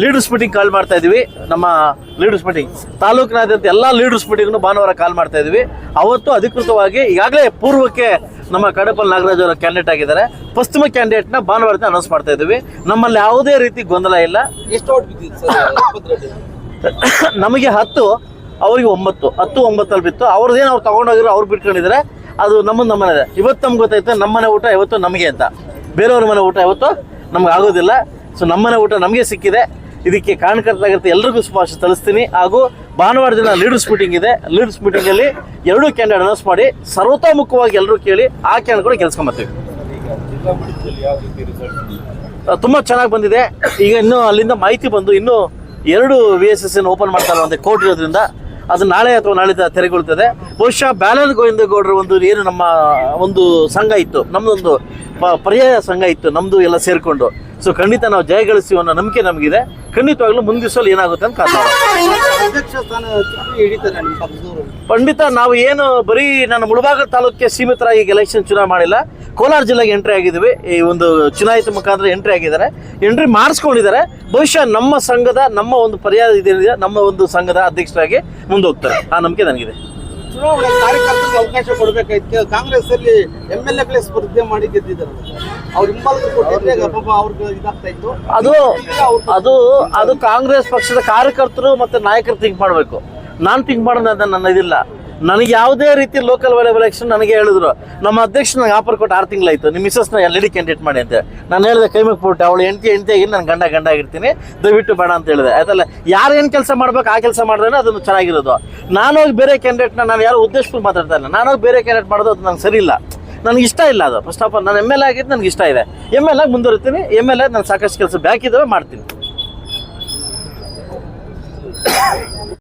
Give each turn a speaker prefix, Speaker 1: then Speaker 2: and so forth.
Speaker 1: Leaders meeting ಕಾಲ್ ಮಾಡ್ತಾ ಇದೀವಿ. ನಮ್ಮ ಲೀಡರ್ಸ್ ಮೀಟಿಂಗ್ ತಾಲೂಕಿನಾದ್ಯಂತ ಎಲ್ಲ ಲೀಡರ್ಸ್ ಮೀಟಿಂಗ್ನು ಭಾನುವಾರ ಕಾಲ್ ಮಾಡ್ತಾ ಇದೀವಿ. ಅವತ್ತು ಅಧಿಕೃತವಾಗಿ ಈಗಾಗಲೇ ಪೂರ್ವಕ್ಕೆ ನಮ್ಮ ಕಡಪಲ್ ನಾಗರಾಜ್ ಅವರ ಕ್ಯಾಂಡಿಡೇಟ್ ಆಗಿದ್ದಾರೆ. ಪಶ್ಚಿಮ ಕ್ಯಾಂಡಿಡೇಟ್ನ ಭಾನುವಾರದಿಂದ ಅನೌನ್ಸ್ ಮಾಡ್ತಾ ಇದೀವಿ. ನಮ್ಮಲ್ಲಿ ಯಾವುದೇ ರೀತಿ ಗೊಂದಲ ಇಲ್ಲ.
Speaker 2: ಎಷ್ಟು
Speaker 1: ನಮಗೆ ಹತ್ತು ಅವರಿಗೆ ಒಂಬತ್ತು. ಹತ್ತು ಒಂಬತ್ತಲ್ಲಿ ಬಿತ್ತು. ಅವ್ರದ್ದೇನು ಅವ್ರು ತಗೊಂಡೋಗಿರೋ ಅವ್ರು ಬಿಟ್ಕೊಂಡಿದ್ದಾರೆ. ಅದು ನಮ್ಮದು ನಮ್ಮನೆ ಇವತ್ತು ನಮ್ಗೆ ಗೊತ್ತಾಯ್ತು ನಮ್ಮನೆ ಊಟ ಇವತ್ತು ನಮಗೆ ಅಂತ. ಬೇರೆಯವ್ರ ಮನೆ ಊಟ ಇವತ್ತು ನಮ್ಗೆ ಆಗೋದಿಲ್ಲ. ಸೊ ನಮ್ಮನೆ ಊಟ ನಮಗೆ ಸಿಕ್ಕಿದೆ. ಇದಕ್ಕೆ ಕಾರಣಕರ್ತರಾಗಿರುತ್ತೆ ಎಲ್ರಿಗೂ ಶುಭಾಶಯ ತಳಿಸ್ತೀನಿ ಹಾಗೂ ಭಾನುವಾರ ದಿನ ಲೀಡರ್ಸ್ ಮೀಟಿಂಗ್ ಇದೆ. ಲೀಡರ್ಸ್ ಮೀಟಿಂಗಲ್ಲಿ ಎರಡೂ ಕ್ಯಾಂಡಿಡೇಟ್ ಅನೌನ್ಸ್ ಮಾಡಿ, ಸರ್ವತೋಮುಖವಾಗಿ ಎಲ್ಲರೂ ಕೇಳಿ ಆ ಕ್ಯಾಂಡಿಡೇಟ್ ಕೂಡ
Speaker 2: ರಿಸಲ್ಟ್
Speaker 1: ತುಂಬ ಚೆನ್ನಾಗಿ ಬಂದಿದೆ. ಈಗ ಇನ್ನೂ ಅಲ್ಲಿಂದ ಮಾಹಿತಿ ಬಂದು ಇನ್ನೂ ಎರಡು ವಿ ಎಸ್ ಎಸ್ ಓಪನ್ ಮಾಡ್ತಾರೆ ಒಂದು ಕೋರ್ಟ್ ಇರೋದ್ರಿಂದ ಅದು ನಾಳೆ ಅಥವಾ ನಾಳೆ ತೆರೆಗೊಳ್ತದೆ. ಬಹುಶಃ ಬ್ಯಾಲನ್ ಗೋವಿಂದ ಗೌಡರ ಒಂದು ಏನು ನಮ್ಮ ಒಂದು ಸಂಘ ಇತ್ತು. ನಮ್ಮದೊಂದು ಪರ್ಯಾಯ ಸಂಘ ಇತ್ತು. ನಮ್ಮದು ಎಲ್ಲ ಸೇರಿಕೊಂಡು. ಸೊ ಖಂಡಿತ ನಾವು ಜಯಗಳಿಸ್ತೀವಿ ಅನ್ನೋ ನಂಬಿಕೆ ನಮಗಿದೆ. ಖಂಡಿತವಾಗ್ಲೂ ಮುಂದಿನ ಸಲ ಏನಾಗುತ್ತೆ ಅಂತ
Speaker 2: ಕಾರಣ ಪಂಡಿತ
Speaker 1: ಖಂಡಿತ ನಾವು ಏನು ಬರೀ ನಾನು ಮುಳಬಾಗ ತಾಲೂಕಿಗೆ ಸೀಮಿತರಾಗಿ ಎಲೆಕ್ಷನ್ ಚುನಾವಣೆ ಮಾಡಿಲ್ಲ. ಕೋಲಾರ ಜಿಲ್ಲೆಗೆ ಎಂಟ್ರಿ ಆಗಿದ್ದೀವಿ. ಈ ಒಂದು ಚುನಾಯಿತ ಮುಖಾಂತರ ಎಂಟ್ರಿ ಆಗಿದ್ದಾರೆ. ಎಂಟ್ರಿ ಮಾಡಿಸ್ಕೊಂಡಿದ್ದಾರೆ. ಬಹುಶಃ ನಮ್ಮ ಸಂಘದ ನಮ್ಮ ಒಂದು ಪರ್ಯಾಯ ಇದೇನಿದೆ ನಮ್ಮ ಒಂದು ಸಂಘದ ಅಧ್ಯಕ್ಷರಾಗಿ ಮುಂದೆ ಹೋಗ್ತಾರೆ ಆ ನಂಬಿಕೆ ನನಗಿದೆ.
Speaker 2: ಚುನಾವಣೆ ಕಾರ್ಯಕರ್ತರಿಗೆ ಅವಕಾಶ ಕೊಡಬೇಕಾಯ್ತು. ಕಾಂಗ್ರೆಸ್ ಅಲ್ಲಿ ಎಂ ಎಲ್ ಎಗಳೇ ಸ್ಪರ್ಧೆ ಮಾಡಿ ಗೆದ್ದಿದ್ದಾರೆ. ಅವ್ರ ಹಿಂಬಾಲಕರು ಕೊಟ್ಟಿದ್ರೆ ಪಾಪ ಅವ್ರಿಗೆ ಇದಾಗ್ತಾ ಇತ್ತು.
Speaker 1: ಅದು ಅದು ಅದು ಕಾಂಗ್ರೆಸ್ ಪಕ್ಷದ ಕಾರ್ಯಕರ್ತರು ಮತ್ತೆ ನಾಯಕರು ಥಿಂಕ್ ಮಾಡಬೇಕು. ನಾನು ಥಿಂಕ್ ಮಾಡೋದು ನನ್ನ ಇದಿಲ್ಲ. ನನಗೆ ಯಾವುದೇ ರೀತಿ ಲೋಕಲ್ ವೆಲೆ ಎಲೆಕ್ಷನ್ ನನಗೆ ಹೇಳಿದ್ರು. ನಮ್ಮ ಅಧ್ಯಕ್ಷ ನನಗೆ ಆಫರ್ ಕೊಟ್ಟು ಆರು ತಿಂಗಳಾಯ್ತು. ನಿಮ್ಮ ಮಿಸಸ್ನ ಎಲ್ ಕ್ಯಾಂಡಿಡೇಟ್ ಮಾಡಿ ಅಂತ. ನಾನು ಹೇಳಿದೆ, ಕೈ ಮುಗ್ಬಿಟ್ಟು ಅವಳು ಹೆಂಡತಿ ಹೆಂಡತಿಯಾಗಿ ನಾನು ಗಂಡ ಗಂಡ ಆಗಿರ್ತೀನಿ. ದಯವಿಟ್ಟು ಬೇಡ ಅಂತ ಹೇಳಿದೆ. ಅದಲ್ಲ ಯಾರು ಏನು ಕೆಲಸ ಮಾಡ್ಬೇಕು, ಆ ಕೆಲಸ ಮಾಡಿದ್ರೆ ಅದನ್ನು ಚೆನ್ನಾಗಿರೋದು. ನಾನು ಬೇರೆ ಕ್ಯಾಂಡಿಡೇಟ್ನ ನಾನು ಯಾರು ಉದ್ದೇಶಪೂರ್ವ ಮಾತಾಡ್ತಾ ಇಲ್ಲ. ನಾನು ಬೇರೆ ಕ್ಯಾಂಡಿಡೇಟ್ ಮಾಡೋದು ಅದು ನಂಗೆ ಸರಿ ಇಲ್ಲ. ನನಗೆ ಇಷ್ಟ ಇಲ್ಲ ಅದು. ಫಸ್ಟ್ ಆಫ್ ಆಲ್ ನಾನು ಎಂ ಎಲ್ ಆಗಿದ್ದು ನನಗೆ ಇಷ್ಟ ಇದೆ. ಎಂ ಎಲ್ ಎ ಮುಂದುವರಿತೀನಿ. ಎಂ ಎಲ್ ಎ ನಾನು ಸಾಕಷ್ಟು ಕೆಲಸ ಬ್ಯಾಕ್ ಮಾಡ್ತೀನಿ.